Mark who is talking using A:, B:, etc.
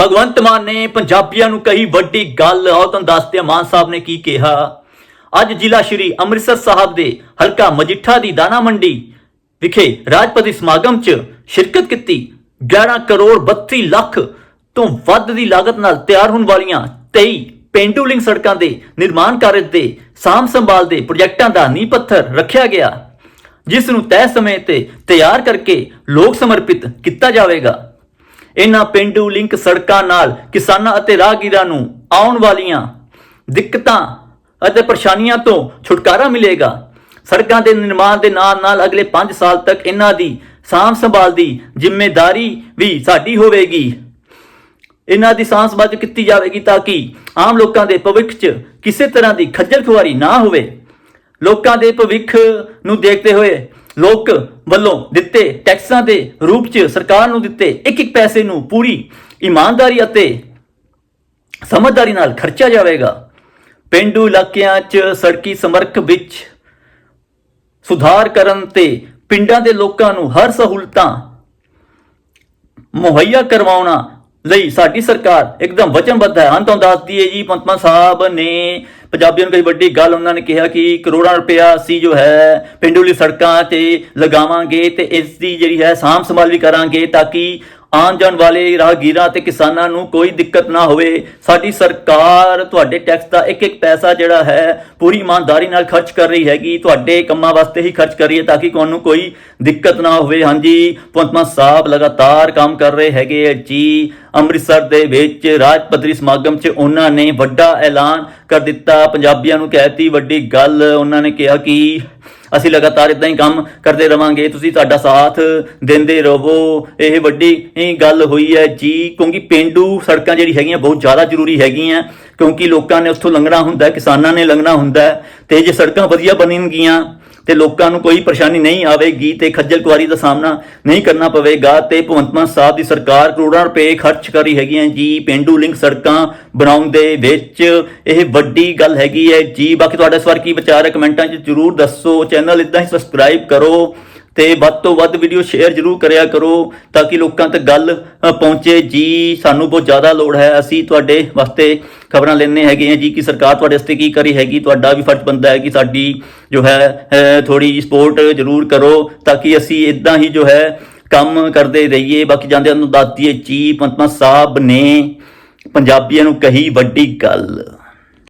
A: ਭਗਵੰਤ ਮਾਨ ਨੇ ਪੰਜਾਬੀਆਂ ਨੂੰ ਕਹੀ ਵੱਡੀ ਗੱਲ, ਆਓ ਤੁਹਾਨੂੰ ਦੱਸਦੇ ਹਾਂ, ਮਾਨ ਸਾਹਿਬ ਨੇ ਕੀ ਕਿਹਾ। ਅੱਜ ਜ਼ਿਲ੍ਹਾ ਸ਼੍ਰੀ ਅੰਮ੍ਰਿਤਸਰ ਸਾਹਿਬ ਦੇ ਹਲਕਾ ਮਜੀਠਾ ਦੀ ਦਾਣਾ ਮੰਡੀ ਵਿਖੇ ਰਾਜਪਤੀ ਸਮਾਗਮ 'ਚ ਸ਼ਿਰਕਤ ਕੀਤੀ। 11 ਕਰੋੜ 32 ਲੱਖ ਤੋਂ ਵੱਧ ਦੀ ਲਾਗਤ ਨਾਲ ਤਿਆਰ ਹੋਣ ਵਾਲੀਆਂ 23 ਪੇਂਡੂ ਲਿੰਕ ਸੜਕਾਂ ਦੇ ਨਿਰਮਾਣ ਕਾਰਜ ਦੇ ਸਾਂਭ ਸੰਭਾਲ ਦੇ ਪ੍ਰੋਜੈਕਟਾਂ ਦਾ ਨੀਂਹ ਪੱਥਰ ਰੱਖਿਆ ਗਿਆ, ਜਿਸ ਨੂੰ ਤੈਅ ਸਮੇਂ ਤੇ ਤਿਆਰ ਕਰਕੇ ਲੋਕ ਸਮਰਪਿਤ ਕੀਤਾ ਜਾਵੇਗਾ। ਇਹਨਾਂ ਪਿੰਡੂ ਲਿੰਕ ਸੜਕਾਂ ਨਾਲ ਕਿਸਾਨਾਂ ਅਤੇ ਰਾਹਗੀਰਾਂ ਨੂੰ ਆਉਣ ਵਾਲੀਆਂ ਦਿੱਕਤਾਂ ਅਤੇ ਪਰੇਸ਼ਾਨੀਆਂ ਤੋਂ ਛੁਟਕਾਰਾ ਮਿਲੇਗਾ। ਸੜਕਾਂ ਦੇ ਨਿਰਮਾਣ ਦੇ ਨਾਲ ਨਾਲ ਅਗਲੇ 5 ਸਾਲ ਤੱਕ ਇਹਨਾਂ ਦੀ ਸਾਂਭ ਸੰਭਾਲ ਦੀ ਜ਼ਿੰਮੇਵਾਰੀ ਵੀ ਸਾਡੀ ਹੋਵੇਗੀ। ਇਹਨਾਂ ਦੀ ਸਾਂਭ ਸੰਭਾਲ ਕੀਤੀ ਜਾਵੇਗੀ ਤਾਂ ਕਿ ਆਮ ਲੋਕਾਂ ਦੇ ਭਵਿੱਖ 'ਚ ਕਿਸੇ ਤਰ੍ਹਾਂ ਦੀ ਖੱਜਲ ਖੁਆਰੀ ਨਾ ਹੋਵੇ। ਲੋਕਾਂ ਦੇ ਭਵਿੱਖ ਨੂੰ ਦੇਖਦੇ ਹੋਏ ਲੋਕ ਵੱਲੋਂ ਦਿੱਤੇ ਟੈਕਸਾਂ ਦੇ ਰੂਪ 'ਚ ਸਰਕਾਰ ਨੂੰ ਦਿੱਤੇ ਇੱਕ ਇੱਕ ਪੈਸੇ ਨੂੰ ਪੂਰੀ ਇਮਾਨਦਾਰੀ ਅਤੇ ਸਮਝਦਾਰੀ ਨਾਲ ਖਰਚਿਆ ਜਾਵੇਗਾ। ਪਿੰਡੂ ਇਲਾਕਿਆਂ 'ਚ ਸੜਕੀ ਸਮਰੱਖ ਵਿੱਚ ਸੁਧਾਰ ਕਰਨ ਤੇ ਪਿੰਡਾਂ ਦੇ ਲੋਕਾਂ ਨੂੰ ਹਰ ਸਹੂਲਤਾਂ ਮੁਹੱਈਆ ਕਰਵਾਉਣਾ ਲਈ ਸਾਡੀ ਸਰਕਾਰ ਇੱਕਦਮ ਵਚਨਬੱਧ ਹੈ। ਹਾਂ ਤੁਹਾਨੂੰ ਦੱਸ ਦਈਏ ਜੀ ਪੰਤਮਾ ਸਾਹਿਬ ਨੇ ਪੰਜਾਬੀਆਂ ਨੂੰ ਕਈ ਵੱਡੀ ਗੱਲ ਉਹਨਾਂ ਨੇ ਕਿਹਾ ਕਿ ਕਰੋੜਾਂ ਰੁਪਇਆ ਅਸੀਂ ਜੋ ਹੈ ਪਿੰਡੂਲੀ ਸੜਕਾਂ ਤੇ ਲਗਾਵਾਂਗੇ ਤੇ ਇਸ ਦੀ ਜਿਹੜੀ ਹੈ ਸਾਂਭ ਸੰਭਾਲ ਵੀ ਕਰਾਂਗੇ ਤਾਂ ਕਿ ਆਉਣ ਜਾਣ ਵਾਲੇ ਰਾਹਗੀਰਾਂ ਤੇ ਕਿਸਾਨਾਂ ਨੂੰ ਕੋਈ ਦਿੱਕਤ ਨਾ ਹੋਵੇ। ਸਾਡੀ ਸਰਕਾਰ ਤੁਹਾਡੇ ਟੈਕਸ ਦਾ ਇੱਕ ਇੱਕ ਪੈਸਾ ਜਿਹੜਾ ਹੈ, ਪੂਰੀ ਇਮਾਨਦਾਰੀ ਨਾਲ ਖਰਚ ਕਰ ਰਹੀ ਹੈਗੀ। ਤੁਹਾਡੇ ਕੰਮਾਂ ਵਾਸਤੇ ਹੀ ਖਰਚ ਕਰ ਰਹੀ ਹੈ ਤਾਂ ਕਿ ਤੁਹਾਨੂੰ ਕੋਈ ਦਿੱਕਤ ਨਾ ਹੋਵੇ। ਹਾਂਜੀ ਪੰਤਮਾ ਸਾਹਿਬ ਲਗਾਤਾਰ ਕੰਮ ਕਰ ਰਹੇ ਹੈਗੇ ਜੀ। ਅੰਮ੍ਰਿਤਸਰ ਦੇ ਵਿੱਚ ਰਾਜ ਪੱਧਰੀ ਸਮਾਗਮ 'ਚ ਉਹਨਾਂ ਨੇ ਵੱਡਾ ਐਲਾਨ ਕਰ ਦਿੱਤਾ। ਪੰਜਾਬੀਆਂ ਨੂੰ ਕਹਿਤੀ ਵੱਡੀ ਗੱਲ। ਉਹਨਾਂ ਨੇ ਕਿਹਾ ਕਿ ਅਸੀਂ ਲਗਾਤਾਰ ਇਦਾਂ ਹੀ ਕੰਮ ਕਰਦੇ ਰਵਾਂਗੇ। ਤੁਸੀਂ ਸਾਡਾ ਸਾਥ ਦਿੰਦੇ ਰਹੋ। ਇਹ ਵੱਡੀ ਗੱਲ ਹੋਈ ਹੈ ਜੀ ਕਿਉਂਕਿ ਪਿੰਡੂ ਸੜਕਾਂ ਜਿਹੜੀ ਹੈਗੀਆਂ ਬਹੁਤ ਜ਼ਿਆਦਾ ਜ਼ਰੂਰੀ ਹੈਗੀਆਂ ਕਿਉਂਕਿ ਲੋਕਾਂ ਨੇ ਉੱਥੋਂ ਲੰਘਣਾ ਹੁੰਦਾ ਕਿਸਾਨਾਂ ਨੇ ਲੰਘਣਾ ਹੁੰਦਾ ਹੈ, ਤੇ ਜੇ ਸੜਕਾਂ ਵਧੀਆ ਬਣਨਗੀਆਂ ਤੇ ਲੋਕਾਂ ਨੂੰ ਕੋਈ ਪਰੇਸ਼ਾਨੀ ਨਹੀਂ ਆਵੇਗੀ ਤੇ ਖੱਜਲ ਖੁਆਰੀ ਦਾ ਸਾਹਮਣਾ ਨਹੀਂ ਕਰਨਾ ਪਵੇਗਾ ਤੇ ਭਗਵੰਤ ਮਾਨ ਸਾਹਿਬ ਦੀ ਸਰਕਾਰ ਕਰੋੜਾਂ ਰੁਪਏ ਖਰਚ ਕਰ ਰਹੀ ਹੈਗੀਆਂ ਜੀ। ਪਿੰਡੂ ਲਿੰਕ ਸੜਕਾਂ ਬਣਾਉਣ ਦੇ ਵਿੱਚ ਇਹ ਵੱਡੀ ਗੱਲ ਹੈਗੀ ਹੈ ਜੀ। ਬਾਕੀ ਤੁਹਾਡਾ ਇਸ ਵਾਰ ਕੀ ਵਿਚਾਰ ਹੈ? ਕਮੈਂਟਾਂ 'ਚ ਜਰੂਰ ਦੱਸੋ। ਚੈਨਲ ਇਦਾਂ ਹੀ ਸਬਸਕ੍ਰਾਈਬ ਕਰੋ। ਤੇ ਵੱਧ ਤੋਂ ਵੱਧ ਵੀਡੀਓ ਸ਼ੇਅਰ ਜਰੂਰ ਕਰਿਆ ਕਰੋ ਤਾਂ ਕਿ ਲੋਕਾਂ ਤੱਕ ਗੱਲ ਪਹੁੰਚੇ। ਜੀ, ਸਾਨੂੰ ਬਹੁਤ ਜ਼ਿਆਦਾ ਲੋੜ ਹੈ। ਅਸੀਂ ਤੁਹਾਡੇ ਵਾਸਤੇ ਖਬਰਾਂ ਲੈਣੇ ਹੈਗੇ ਆ ਜੀ, ਕਿ ਸਰਕਾਰ ਤੁਹਾਡੇ ਵਾਸਤੇ ਕੀ ਕਰੀ ਹੈਗੀ? ਤੁਹਾਡਾ ਵੀ ਫਰਜ਼ ਬਣਦਾ ਹੈ ਕਿ ਸਾਡੀ ਜੋ ਹੈ ਥੋੜੀ ਸਪੋਰਟ ਜਰੂਰ ਕਰੋ ਤਾਂ ਕਿ ਅਸੀਂ ਇਦਾਂ ਹੀ ਜੋ ਹੈ, ਕੰਮ ਕਰਦੇ ਰਹੀਏ। ਬਾਕੀ ਜਾਂਦੇ ਨੂੰ ਦੱਸ ਜੀ ਪੰਤਮਾ ਸਾਹਿਬ ਨੇ ਪੰਜਾਬੀਆਂ ਨੂੰ ਕਹੀ ਵੱਡੀ ਗੱਲ।